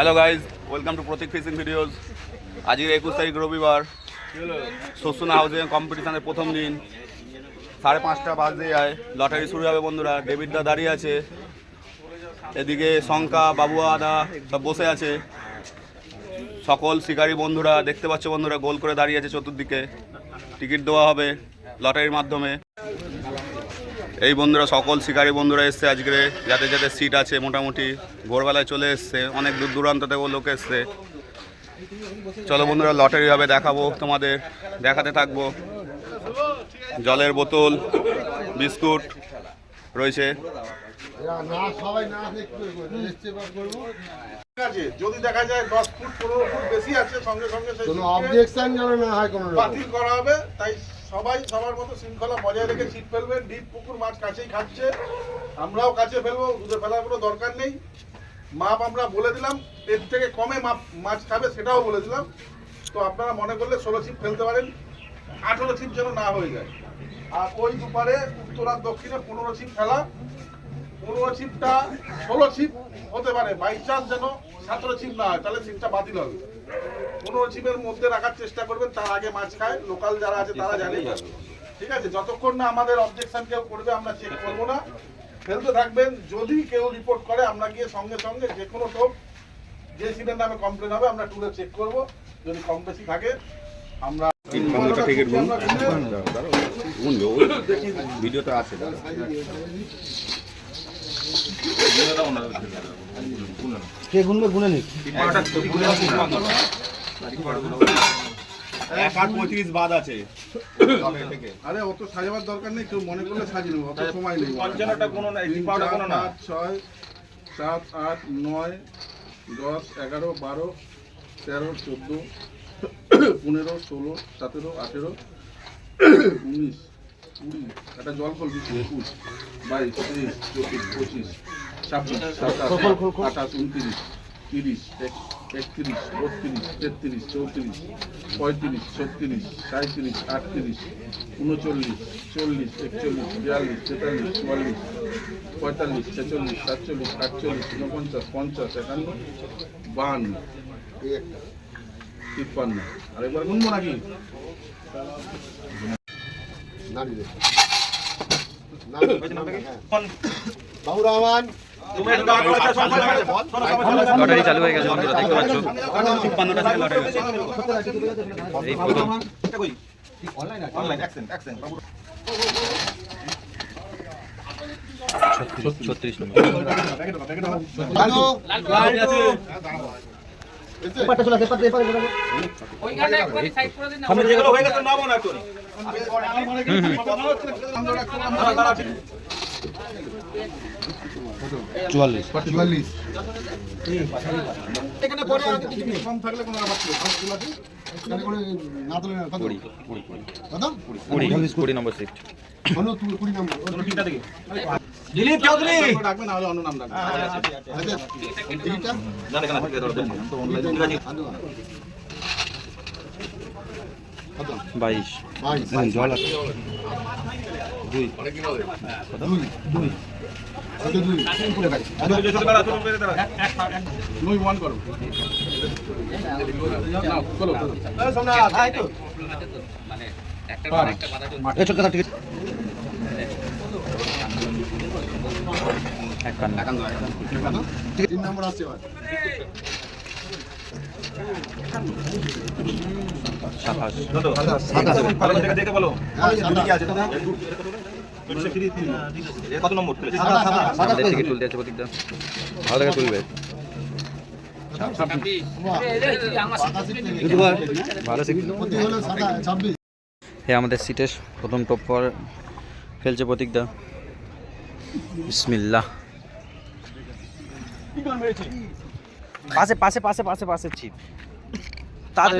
Hello guys welcome to Pratik fishing videos আজকে একুশ তারিখ রবিবার। শস্যনা হাউসে কম্পিটিশনের প্রথম দিন। সাড়ে পাঁচটা বাজতে যায় লটারি শুরু হবে, বন্ধুরা। ডেভিড দা দাঁড়িয়ে আছে। এদিকে শঙ্কা, বাবুয়া দা সব বসে আছে। সকল শিকারী বন্ধুরা, দেখতে পাচ্ছ বন্ধুরা, গোল করে দাঁড়িয়ে আছে চতুর্দিকে। টিকিট দেওয়া হবে লটারির মাধ্যমে। এই বন্ধুরা সকল শিকারী বন্ধুরা এসছে আজকে। যাদের যাদের সিট আছে মোটামুটি ভোরবেলায় চলে এসছে। অনেক দূর দূরান্ত থেকেও লোক এসছে। চলো বন্ধুরা লটারি হবে দেখাবো তোমাদের। দেখাতে থাকব। জলের বোতল বিস্কুট রয়েছে। যদি দেখা যায় দশ ফুট পনেরো ফুট বেশি আছে সঙ্গে সঙ্গে কোনো অবজেকশন যেন না হয় কোনো বাতিল করা হবে তাই সবাই সবার মতো শৃঙ্খলা বজায় রেখে ছিট ফেলবে ডিপ পুকুর মাছ কাছেই খাচ্ছে। আমরাও কাছে ফেলব দুধে ফেলার কোনো দরকার নেই। মাপ আমরা বলে দিলাম, এর থেকে কমে মাপ, মাছ খাবে সেটাও বলে দিলাম। তো আপনারা মনে করলে ষোলো ছিপ ফেলতে পারেন, আঠেরো ছিপ যেন না হয়ে যায়। আর ওই দুপারে উত্তর আর দক্ষিণে পনেরো ছিপ ফেলা পনেরো ছিপটা ষোলো ছিপ হতে পারে। বাই চান্স যেন সতেরো ছিপ না হয় তাহলে ছিপটা বাতিল হবে। পনেরো ছিপের মধ্যে রাখার চেষ্টা করবেন তার আগে মাছ খায়। লোকাল যারা আছে তারা জানে। ঠিক আছে যতক্ষণ না আমাদের অবজেকশন কেউ করবে আমরা চেক করব না। ফেলতে থাকবেন। যদি কেউ রিপোর্ট করে আমরা গিয়ে সঙ্গে সঙ্গে যে কোনো টোপ যে সিটের নামে কমপ্লেন হবে আমরা টুরে চেক করব। যদি কম বেশি থাকে আমরা ভিডিওটা আছে। কে গুনবে গুনে নিক। এক আট পঁয়ত্রিশ বাদ আছে। আরে অত সাজাবার দরকার নেই কেউ মনে করলে সাজিয়ে নেব অত সময় নেই। পঞ্চান্নটা কোনো না, কোনো। ছয় সাত আট নয় দশ এগারো বারো তেরো চোদ্দ পনেরো ষোলো সতেরো আঠেরো উনিশ। কুড়ি একটা জল ফল দিচ্ছি একুশ বাইশ তেইশ চব্বিশ পঁচিশ। ছাব্বিশ সাতাশ আঠাশ উনত্রিশ, তিরিশ বত্রিশ, তেত্রিশ, চৌত্রিশ, পঁয়ত্রিশ, ছত্রিশ সাঁত্রিশ আটত্রিশ, উনচল্লিশ, চল্লিশ, একচল্লিশ, বিয়াল্লিশ, তেতাল্লিশ, চুয়াল্লিশ, পঁয়তাল্লিশ, ছেচল্লিশ, সাতচল্লিশ, আটচল্লিশ উনপঞ্চাশ পঞ্চাশ, একান্ন বাহান্ন তিপ্পান্ন, আর একবার নাকি? বাবু রহমান লটারি চালু হয়ে গেছে বন্ধুরা দেখতে পাচ্ছ। তিপ্পান্নটা থেকে লটারি এই প্রথম। ছত্রিশ নম্বর। চুয়াল্লিশ। চুয়াল্লিশ কম থাকলে কোনো আবার ছিল সবগুলো আছে? এখানে করে না তুলে না। কুড়ি কুড়ি কুড়ি। কুড়ি কুড়ি। নম্বর সিট হলো তুই কুড়ি নম্বর। তারপর ডাকবে না হলে অন্য নাম ডাকবে। টিকিটটা কত বাইশ। জল আছে। দুই। দুই তিন নম্বর আসছে সাতাশ। হ্যাঁ। আমাদের থেকে তুলতে আছে প্রতীকটা। ভালো থেকে তুলবে। সিটের প্রথম টপ পর ফেলছে প্রতীকদা বিসমিল্লাহ। পাশে পাশে পাশে পাশে পাশে ছিপ। তার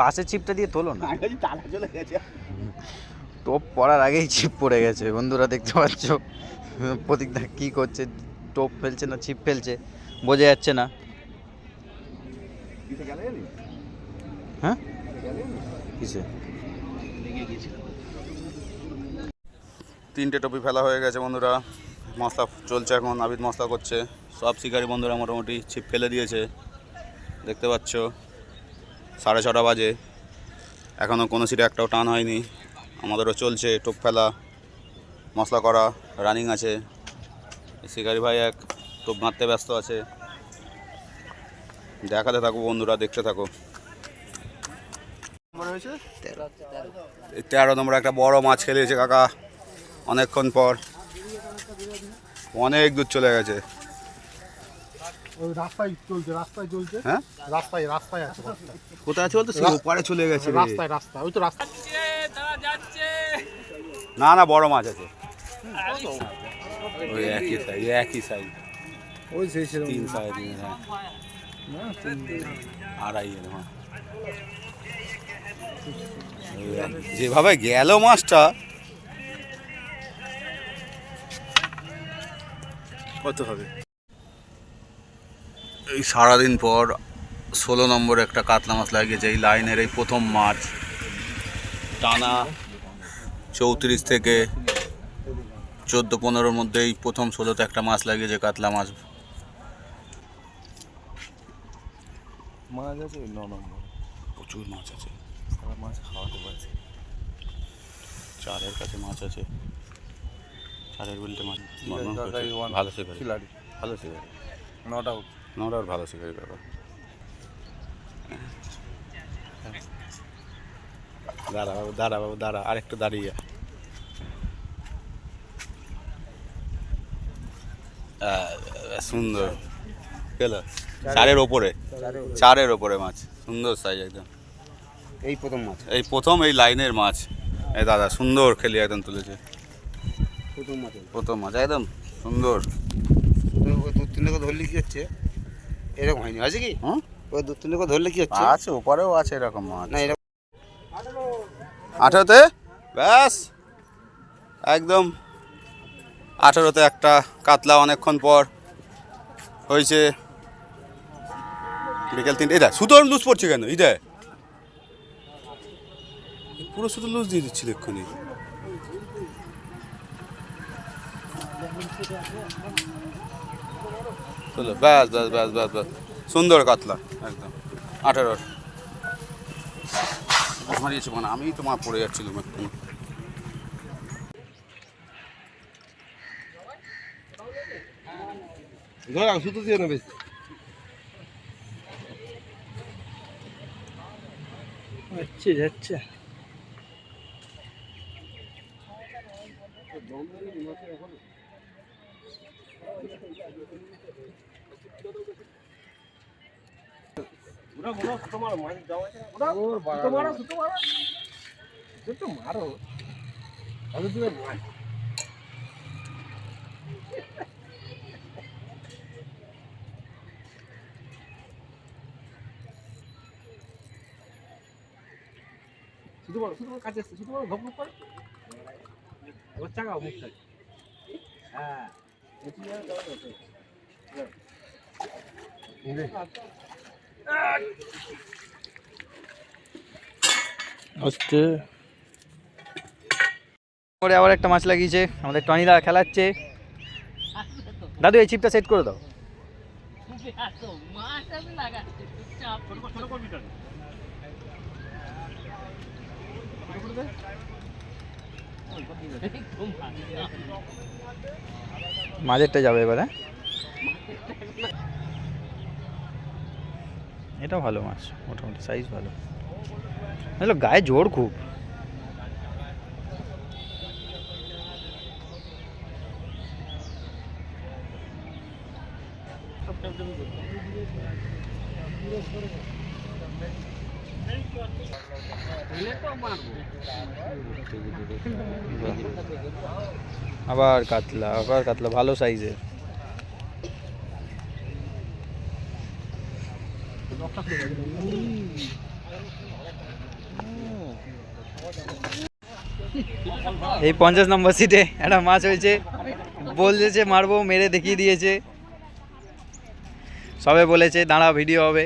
পাশে ছিপটা দিয়ে তোলো না। টোপ পড়ার আগেই ছিপ পড়ে গেছে। বন্ধুরা দেখতে পাচ্ছ? প্রতীকদা কি করছে? টোপ ফেলছে না ছিপ ফেলছে? বোঝা যাচ্ছে না। হ্যাঁ? কিসে তিনটে টপি ফেলা হয়ে গেছে বন্ধুরা। মশলা চলছে এখন আবিদ মশলা করছে। সব শিকারি বন্ধুরা মোটামুটি ছিপ ফেলে দিয়েছে। দেখতে পাচ্ছ? সাড়ে ছটা বাজে। এখনও কোনো সিটে একটাও টান হয়নি। আমাদেরও চলছে টোপ ফেলা মশলা করা রানিং আছে। শিকারি ভাই এক টোপ মারতে ব্যস্ত আছে। দেখাতে থাকো বন্ধুরা দেখতে থাকো। এই তেরো নম্বর একটা বড় মাছ খেলেছে কাকা অনেকক্ষণ পর। অনেক দূর চলে গেছে। রাস্তায় চলছে রাস্তায় চলছে। হ্যাঁ? রাস্তায় রাস্তায় আছে কোথায় চলতে সে ওপারে চলে গেছে। রাস্তায় রাস্তা ওই তো রাস্তা না না বড় মাছ আছে। ওই একই সাইজ একই সাইজ ওই সেই তিন সাড়ে তিন হ্যাঁ আড়াই হ্যাঁ। যেভাবে গেল মাছটা। কত হবে? এই সারাদিন পর ষোলো নম্বরে একটা কাতলা মাছ লাগিয়েছে এই লাইনের এই প্রথম মাছ। টানা চৌত্রিশ থেকে চোদ্দ পনেরোর মধ্যে এই প্রথম ষোলোতে একটা মাছ লাগিয়েছে কাতলা মাছ। মাছ আছে ন নম্বর। প্রচুর মাছ আছে। সারা মাছ খাওয়াতে পারছে। চারের কাছে মাছ আছে। চারের বলতে মাছ. ভালো খিলাড়ি। ভালো শিকারি নট আউট নটার ভালো শিকারি কাকা দাঁড়া বাবু দাঁড়া বাবু দাঁড়া আরেকটু দাঁড়িয়ে। সুন্দর। গেল চারের ওপরে। চারের ওপরে। মাছ। সুন্দর সাইজ একদম। এই প্রথম মাছ। এই প্রথম এই লাইনের মাছ। এই দাদা সুন্দর খেলি একদম তুলেছে। প্রথম মাছ। প্রথম মাছ একদম সুন্দর। দু তিন লোক ধরলে কি হচ্ছে? এরকম হয়নি আছে কি? ওই দু তিন লোক ধরলে কি হচ্ছে? আছে ওপরেও আছে এরকম মাছ না এরকম আঠারোতে? ব্যাস! একদম আঠারোতে একটা কাতলা অনেকক্ষণ পর হয়েছে বিকেল তিনটে। এটা সুতোর লুজ পড়ছে কেন? এটা পুরো সুতো লুজ দিয়ে দিচ্ছি দেখুনি ব্যাস ব্যাস ব্যাস ব্যাস ব্যাস। সুন্দর কাতলা। একদম। আঠারোর। মারিয়েছে মানে আমি তো মা পড়ে যাচ্ছি একটু। ধর সুতো দিয়ে নেবে। যাচ্ছে যাচ্ছে শুধু বলো শুধু কাছে শুধু বলো ভোগ করে। ওর চাকাও মুখটা হ্যাঁ। আস্তে পরে আবার একটা মাছ লাগিয়েছে, আমাদের টনিদা খেলাচ্ছে। দাদু, এই চিপটা সেট করে দাও। মাঝেরটা যাবে এবার হ্যাঁ? এটা ভালো মাছ, মোটামুটি সাইজ ভালো। হ্যালো গায়ে জোর খুব আবার কাতলা আবার কাতলা ভালো সাইজের এই পঞ্চাশ নম্বর সিটে একটা মাছ হয়েছে। বলেছে মারবো মেরে দেখিয়ে দিয়েছে। সবে বলেছে দাঁড়া ভিডিও হবে।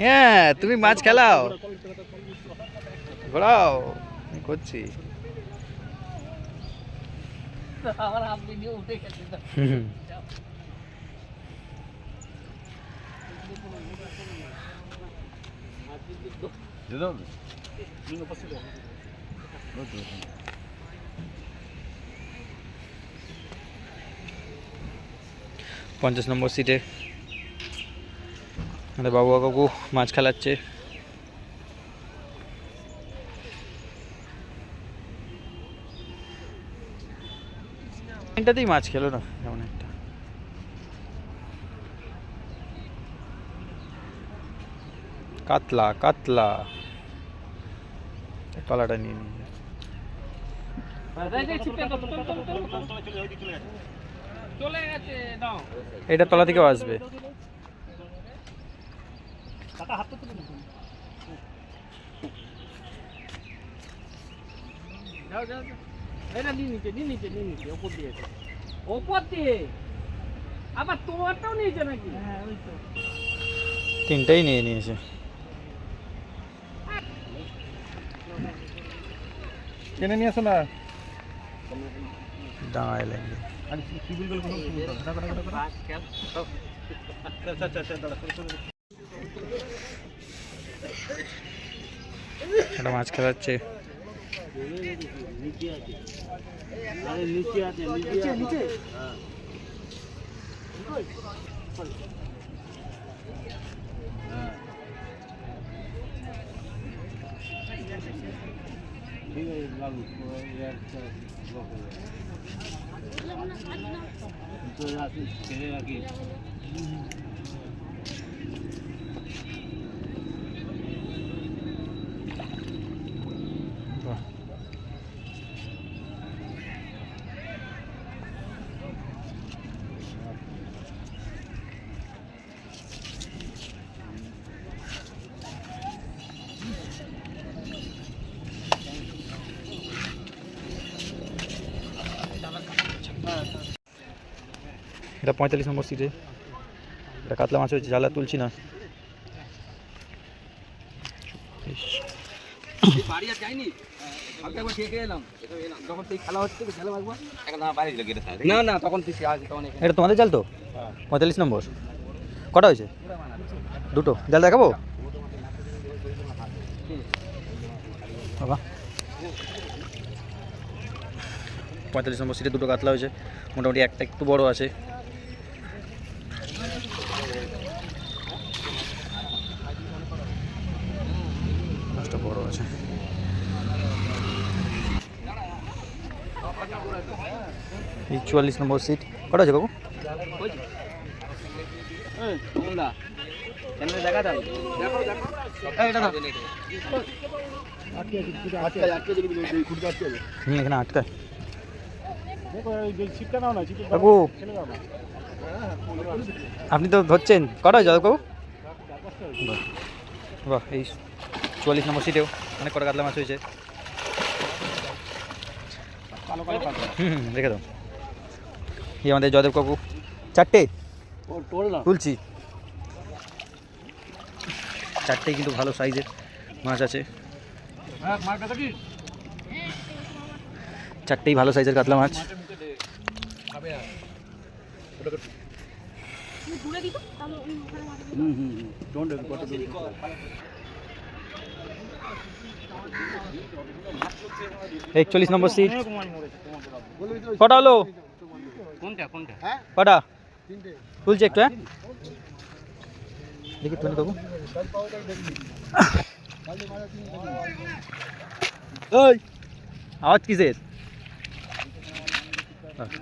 হ্যাঁ তুমি মাছ খেলাও। ঘোরাও করছি। হুম। পঞ্চাশ নম্বর সিটে আমাদের বাবু কাকু মাছ খেলাচ্ছে এটাতেই মাছ খেলো না এমন একটা কাতলা কাতলা। তলাটা নিয়ে নিয়ে নাও এটা তলা থেকেও আসবে। যাও যাও যাও। এটা নিয়ে নিচে নিয়ে নিচে নিয়ে নিচে ওপর দিয়ে এসে। ওপর দিয়ে আবার তোমারটাও নিয়েছে নাকি হ্যাঁ ওই তো তিনটেই নিয়ে নিয়েছে কিনে নিয়ে আসো না। ডাঙায় লেগে একটা মাছ খেলাচ্ছে। বাহ পঁয়তাল্লিশ নম্বর সিটে এটা কাতলা মাছ হয়েছে জ্বালা তুলছি না। এটা তোমাদের জাল তো? পঁয়তাল্লিশ নম্বর। কটা হয়েছে? দুটো। জাল দেখাবো? বাবা। পঁয়তাল্লিশ নম্বর সিটে দুটো কাতলা হয়েছে। মোটামুটি একটা একটু বড় আছে মাছটা বড় আছে এই চুয়াল্লিশ নম্বর সিট কটা আছে দেখা দেখো দেখো হুম, এখানে আটকায়। আপনি তো ধরছেন। কটা হয়েছে কাকু বাহ। এই চুয়াল্লিশ নম্বর সিটেও অনেক কটা কাতলা মাছ হয়েছে। হুম, রেখে দাও। এই আমাদের জয়দেব কাকু। চারটে? তুলছি। চারটেই কিন্তু ভালো সাইজের মাছ আছে। হ্যাঁ চারটেই ভালো সাইজের কাতলা মাছ। একচল্লিশ নম্বর সিট কটা হলো কোনটা কোনটা? কটা? তুলছে একটু হ্যাঁ? দেখি টুনি কাকু। ওই আওয়াজ কিসের?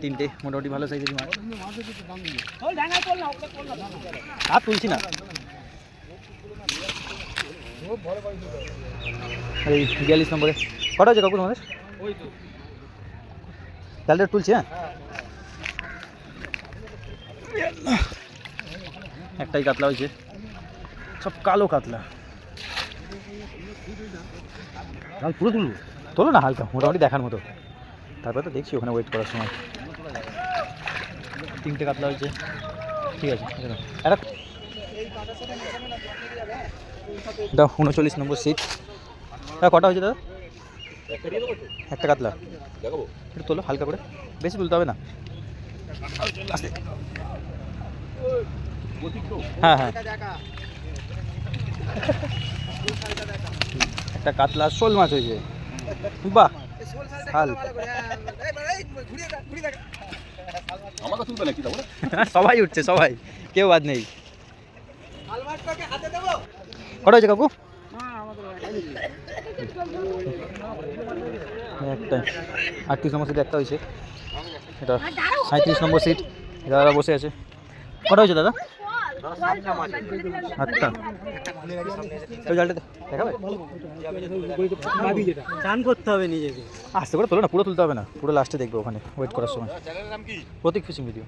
তিনটে মোটামুটি ভালো সাইজের মাছ। আর তুলছি না। এই বিয়াল্লিশ নম্বরে। কটা হচ্ছে কাকু তোমাদের? ওই তো। জালটা তুলছি হ্যাঁ। একটাই কাতলা হয়েছে। সব কালো কাতলা। পুরো তুলবো তোলো না হালকা, মোটামুটি দেখার মতো। তারপরে তো দেখছি ওখানে ওয়েট করার সময়। তিনটে কাতলা হয়েছে। ঠিক আছে। একটা দাও। উনচল্লিশ নম্বর সিট হ্যাঁ কটা হয়েছে দাদা? একটা কাতলা। একটু তোলো হালকা করে। বেশি তুলতে হবে না। আস্তে। হ্যাঁ হ্যাঁ। একটা কাতলা শোল মাছ হয়েছে। বাহ। সবাই উঠছে সবাই। কেউ বাদ নেই। কটা হয়েছে কাকু? একটা। আটত্রিশ নম্বর সিট একটা হয়েছে। এটা সাঁত্রিশ নম্বর সিট দাদা বসে আছে। কটা হয়েছে দাদা? আটটা। ওই জালটা দেখাবে? চান করতে হবে নিজেকে। আস্তে করে তোলো না পুরো তুলতে হবে না। পুরো লাস্টে দেখবে ওখানে ওয়েট করার সময়। প্রতীক ফিশিং ভিডিও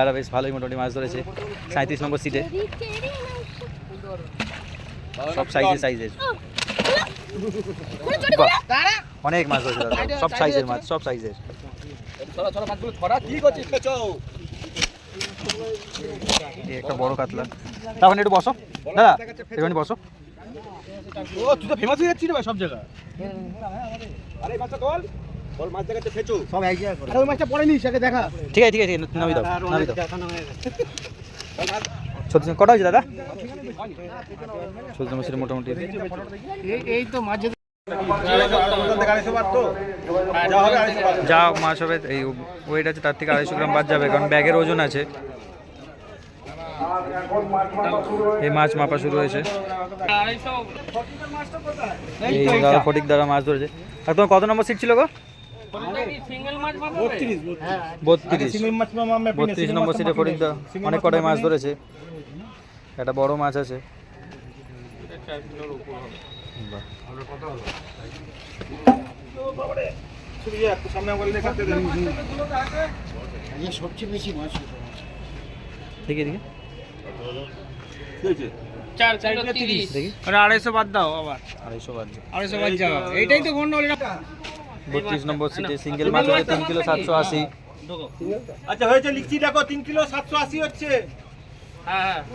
আর বেশ ভালোই মোটামুটি মাছ ধরেছে। সাঁত্রিশ নম্বর সিটে সব সাইজের সাইজের অনেক মাছ ধরেছে দাদা। সব সাইজের মাছ সব সাইজের ছড়া ছড়া মাছগুলো ছড়া কি করছিস? একটা বড় কাতলা। তখন একটু বসো। দাদা একটু বসো। ও তুই তো ফেমাস হয়ে যাচ্ছিস রে ভাই সব জায়গায়। আরে বল মাছ সব এক জায়গায় করে। ওই মাছটা পড়ে নিস আগে দেখা। ঠিক আছে ঠিক আছে নামি দাও নামি দাও। সত্যি কটা হয়েছে দাদা? চোদ্দ মাসের মোটামুটি। এই তো মাঝে যা মাছ হবে এই ওয়েট আছে, তার থেকে আড়াইশো গ্রাম বাদ যাবে, কারণ ব্যাগের ওজন আছে। এই মাছ মাপা শুরু হয়েছে। এই দাদা ফটিক দ্বারা মাছ ধরেছে। আর তোমার কত নম্বর সিট ছিল গো? বত্রিশ। বত্রিশ নম্বর সিটে ফটিক দা অনেক কটাই মাছ ধরেছে। একটা বড় মাছ আছে। সবচেয়ে বেশি মাছ আড়াইশো বাদ দাও আবার। আড়াইশো বাদ আড়াইশো বাদ যাও। এইটাই তো গন্ডগোল। বত্রিশ নম্বর সিটে সিঙ্গেল মাছ হচ্ছে তিন কিলো সাতশো আশি। আচ্ছা হয়েছে লিখছি দেখো তিন কিলো সাতশো আশি হচ্ছে।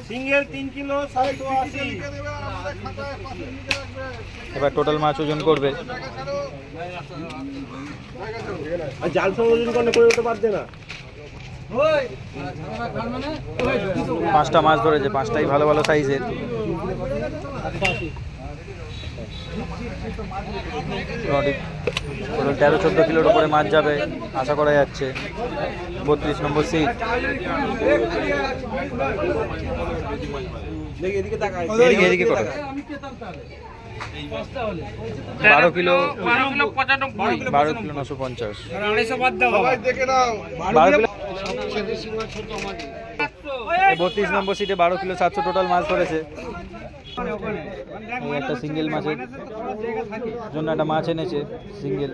সিঙ্গেল তিন কিলো আশি। এবার টোটাল মাছ ওজন করবে। আর জাল ওজন করলে করে উঠতে পারছে না। পাঁচটা মাছ ধরেছে পাঁচটাই ভালো ভালো সাইজের। টোটাল তেরো চোদ্দ কিলোর উপরে মাছ যাবে, আশা করা যাচ্ছে। বত্রিশ নম্বর সিট বারো কিলো বারো কিলো নশো পঞ্চাশ। বত্রিশ নম্বর সিটে বারো কিলো সাতশো টোটাল মাছ ধরেছে। একটা সিঙ্গেল মাছের জন্য একটা মাছ এনেছে সিঙ্গেল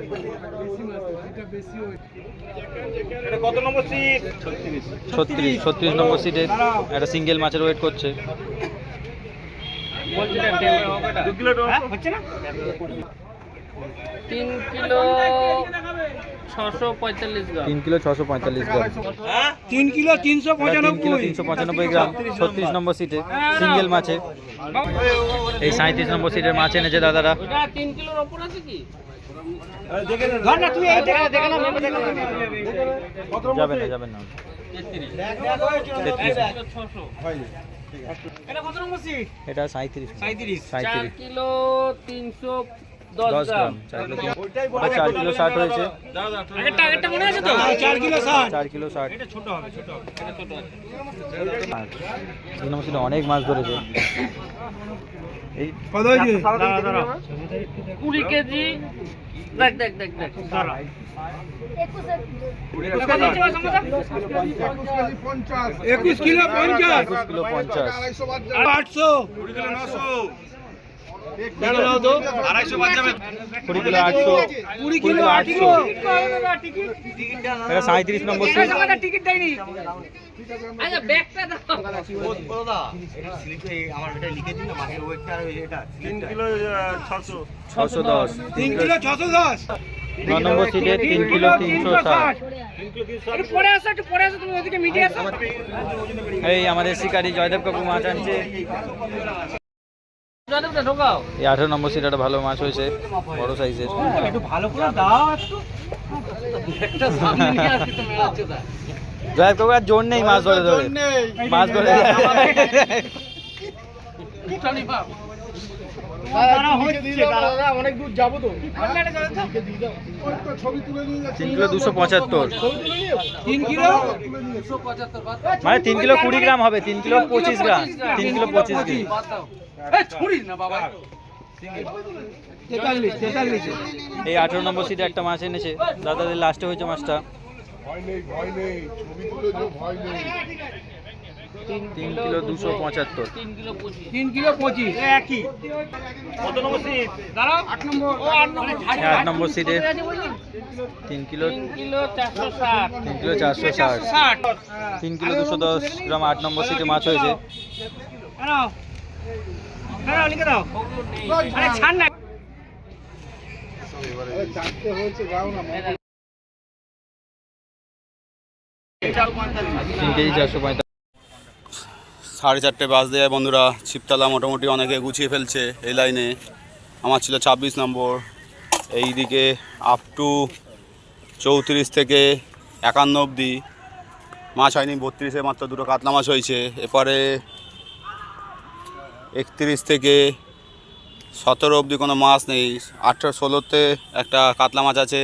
কত নম্বর সিট ছত্রিশ ছত্রিশ নম্বর সিটে একটা সিঙ্গেল মাছের ওয়েট করছে হচ্ছে না তিন কিলো ছশো পঁয়তাল্লিশ গ্রাম। তিন কিলো ছশো পঁয়তাল্লিশ গ্রাম। তিন কিলো তিনশো এটা কিলো তিনশো পঁচানব্বই গ্রাম। ছত্রিশ নম্বর সিটে সিঙ্গেল মাছে। এই সাঁত্রিশ নম্বর সিটের মাছ এনেছে দাদারা। তিন কিলোর ওপর আছে কি? যাবেন না যাবেন না এটা সাঁত্রিশ সাঁত্রিশ কিলো তিনশো দশ গ্রাম। চার কিলো। চার কিলো ষাট হয়েছে। মনে তো? চার কিলো ষাট। চার কিলো ষাট। ছোট হবে ছোট এটা ছোট আছে আর এই নম্বর অনেক মাছ ধরেছে। এই কুড়ি কেজি। দেখ দেখ দেখ দেখ একুশ কিলো পঞ্চাশ। একুশ কিলো পঞ্চাশ। আড়াইশো বাদ যাবে। আটশো। সাঁত্রিশ নম্বর সিট। টিকিট দেয়নি। আচ্ছা ব্যাগটা দাও। তিন কিলো ছশো। ছশো দশ। তিন কিলো ছশো দশ। ন নম্বর সিটে তিন কিলো তিনশো ষাট। এই আমাদের শিকারি জয়দেব কাকু মাছ আনছে। এই আঠেরো নম্বর সিট একটা ভালো মাছ হয়েছে বড় সাইজের। একটু ভালো করে দাও একটু। জয়ের কাকু আর জোর নেই মাছ ধরে ধরে। মাছ ধরে মানে তিন কিলো কুড়ি গ্রাম হবে তিন কিলো পঁচিশ গ্রাম তিন কিলো পঁচিশ গ্রাম। এই আঠেরো নম্বর সিটে একটা মাছ এনেছে। দাদাদের লাস্টে হয়েছে মাছটা। ভয় নেই ভয় নেই। ছবি তুলে যে ভয় নেই। তিন কিলো দুশো পঁচাত্তর। তিন কিলো পঁচিশ। একই। কত নম্বর সিট দাঁড়াও। আট নম্বর। আট সিটে তিন কিলো তিন কিলো চারশো ষাট। ষাট। তিন কিলো দুশো দশ গ্রাম আট নম্বর সিটে মাছ হয়েছে। পঁয়তাল্লিশ সাড়ে চারটে বাস দেয় বন্ধুরা, ছিপতলা মোটামুটি অনেকে গুছিয়ে ফেলছে এই লাইনে। আমার ছিল ছাব্বিশ নম্বর। এই দিকে আপ টু চৌত্রিশ থেকে একান্ন অবধি। মাছ হয়নি, বত্রিশে মাত্র দুটো কাতলা মাছ হয়েছে। এরপরে একত্রিশ থেকে সতেরো অবধি কোনো মাছ নেই। আঠেরো ষোলোতে একটা কাতলা মাছ আছে,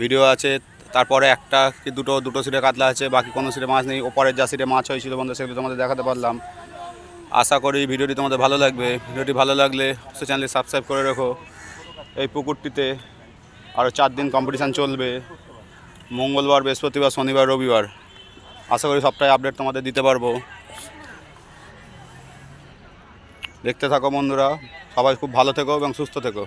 ভিডিও আছে, তারপরে একটা কি দুটো দুটো সিটে কাতলা আছে, বাকি কোনো সিটে মাছ নেই। ওপরের যা সিটে মাছ হয়েছিল বন্ধু, সেগুলো তোমাদের দেখাতে পারলাম। আশা করি ভিডিওটি তোমাদের ভালো লাগবে। ভিডিওটি ভালো লাগলে অবশ্যই চ্যানেলে সাবস্ক্রাইব করে রেখো। এই পুকুরটিতে আরও চার দিন কম্পিটিশান চলবে। মঙ্গলবার, বৃহস্পতিবার, শনিবার, রবিবার। আশা করি সবটাই আপডেট তোমাদের দিতে পারব। দেখতে থাকো বন্ধুরা সবাই খুব ভালো থেকো এবং সুস্থ থেকো।